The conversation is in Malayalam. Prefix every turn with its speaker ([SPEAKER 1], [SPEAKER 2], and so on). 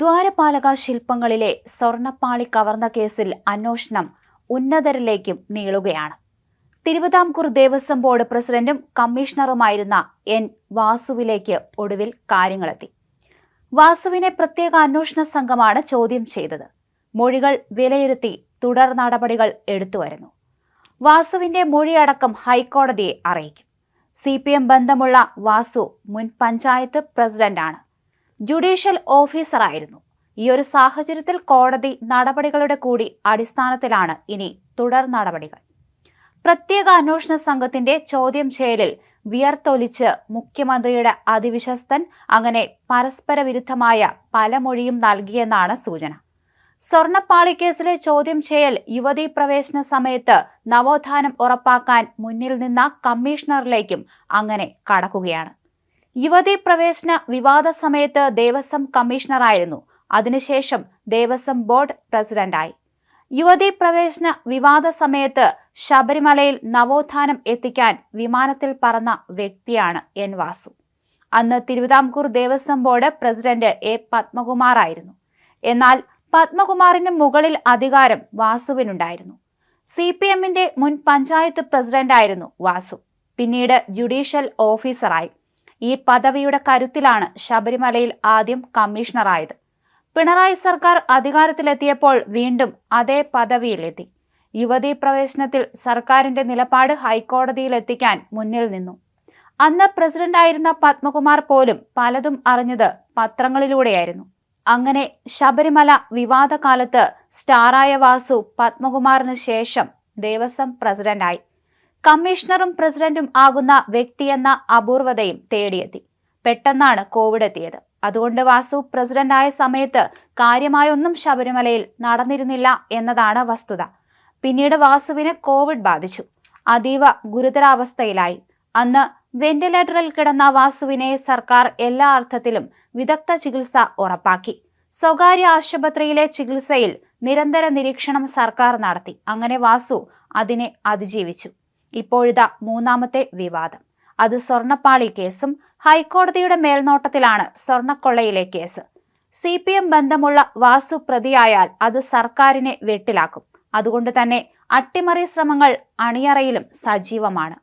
[SPEAKER 1] ദ്വാരപാലക ശില്പങ്ങളിലെ സ്വർണപ്പാളി കവർന്ന കേസിൽ അന്വേഷണം ഉന്നതരിലേക്കും നീളുകയാണ്. തിരുവിതാംകൂർ ദേവസ്വം ബോർഡ് പ്രസിഡന്റും കമ്മീഷണറുമായിരുന്ന എൻ വാസുവിലേക്ക് ഒടുവിൽ കാര്യങ്ങളെത്തി. വാസുവിനെ പ്രത്യേക അന്വേഷണ സംഘമാണ് ചോദ്യം ചെയ്തത്. മൊഴികൾ വിലയിരുത്തി തുടർ നടപടികൾ എടുത്തുവരുന്നു വാസുവിന്റെ മൊഴിയടക്കം ഹൈക്കോടതിയെ അറിയിക്കും. സി പി എം ബന്ധമുള്ള വാസു മുൻ പഞ്ചായത്ത് പ്രസിഡന്റാണ്. ജുഡീഷ്യൽ ഓഫീസറായിരുന്നു. ഈ ഒരു സാഹചര്യത്തിൽ കോടതി നടപടികളുടെ കൂടി അടിസ്ഥാനത്തിലാണ് ഇനി തുടർ നടപടികൾ. പ്രത്യേക അന്വേഷണ സംഘത്തിന്റെ ചോദ്യം ചെയ്യലിൽ വിയർത്തൊലിച്ച് മുഖ്യമന്ത്രിയുടെ അതിവിശ്വസ്തൻ അങ്ങനെ പരസ്പര വിരുദ്ധമായ പല മൊഴിയും നൽകിയെന്നാണ് സൂചന. സ്വർണപ്പാളി കേസിലെ ചോദ്യം ചെയ്യൽ യുവതീ പ്രവേശന സമയത്ത് നവോത്ഥാനം ഉറപ്പാക്കാൻ മുന്നിൽ നിന്ന കമ്മീഷണറിലേക്കും അങ്ങനെ കടക്കുകയാണ്. യുവതീ പ്രവേശന വിവാദ സമയത്ത് ദേവസ്വം കമ്മീഷണറായിരുന്നു. അതിനുശേഷം ദേവസ്വം ബോർഡ് പ്രസിഡന്റായി. യുവതീ പ്രവേശന വിവാദ സമയത്ത് ശബരിമലയിൽ നവോത്ഥാനം എത്തിക്കാൻ വിമാനത്തിൽ പറന്ന വ്യക്തിയാണ് എൻ വാസു. അന്ന് Thiruvithamkur Devaswom board president A Padmakumar ആയിരുന്നു എന്നാൽ പത്മകുമാറിന് മുകളിൽ അധികാരം വാസുവിനുണ്ടായിരുന്നു. സി പി എമ്മിന്റെ മുൻ പഞ്ചായത്ത് പ്രസിഡന്റായിരുന്നു വാസു. പിന്നീട് ജുഡീഷ്യൽ ഓഫീസറായി. ഈ പദവിയുടെ കരുത്തിലാണ് ശബരിമലയിൽ ആദ്യം കമ്മീഷണറായത്. പിണറായി സർക്കാർ അധികാരത്തിലെത്തിയപ്പോൾ വീണ്ടും അതേ പദവിയിലെത്തി. യുവതീ പ്രവേശനത്തിൽ സർക്കാരിന്റെ നിലപാട് ഹൈക്കോടതിയിൽ എത്തിക്കാൻ മുന്നിൽ നിന്നു. അന്ന് പ്രസിഡന്റായിരുന്ന പത്മകുമാർ പോലും പലതും അറിഞ്ഞത് പത്രങ്ങളിലൂടെയായിരുന്നു. അങ്ങനെ ശബരിമല വിവാദകാലത്ത് സ്റ്റാറായ വാസു പത്മകുമാറിന് ശേഷം ദേവസ്വം പ്രസിഡന്റായി. കമ്മീഷണറും പ്രസിഡന്റും ആകുന്ന വ്യക്തിയെന്ന അപൂർവതയും തേടിയെത്തി. പെട്ടെന്നാണ് കോവിഡ് എത്തിയത് അതുകൊണ്ട് വാസു പ്രസിഡന്റായ സമയത്ത് കാര്യമായൊന്നും ശബരിമലയിൽ നടന്നിരുന്നില്ല എന്നതാണ് വസ്തുത. പിന്നീട് വാസുവിന് കോവിഡ് ബാധിച്ചു. അതീവ ഗുരുതരാവസ്ഥയിലായി. അന്ന് വെന്റിലേറ്ററിൽ കിടന്ന വാസുവിനെ സർക്കാർ എല്ലാ അർത്ഥത്തിലും വിദഗ്ധ ചികിത്സ ഉറപ്പാക്കി. സ്വകാര്യ ആശുപത്രിയിലെ ചികിത്സയിൽ നിരന്തര നിരീക്ഷണം സർക്കാർ നടത്തി. അങ്ങനെ വാസു അതിനെ അതിജീവിച്ചു. ഇപ്പോഴിതാ മൂന്നാമത്തെ വിവാദം. അത് സ്വർണപ്പാളി കേസും ഹൈക്കോടതിയുടെ മേൽനോട്ടത്തിലാണ് സ്വർണക്കൊള്ളയിലെ കേസ്. സി പി എം ബന്ധമുള്ള വാസു പ്രതിയായാൽ അത് സർക്കാരിനെ വെട്ടിലാക്കും. അതുകൊണ്ട് തന്നെ അട്ടിമറി ശ്രമങ്ങൾ അണിയറയിലും സജീവമാണ്.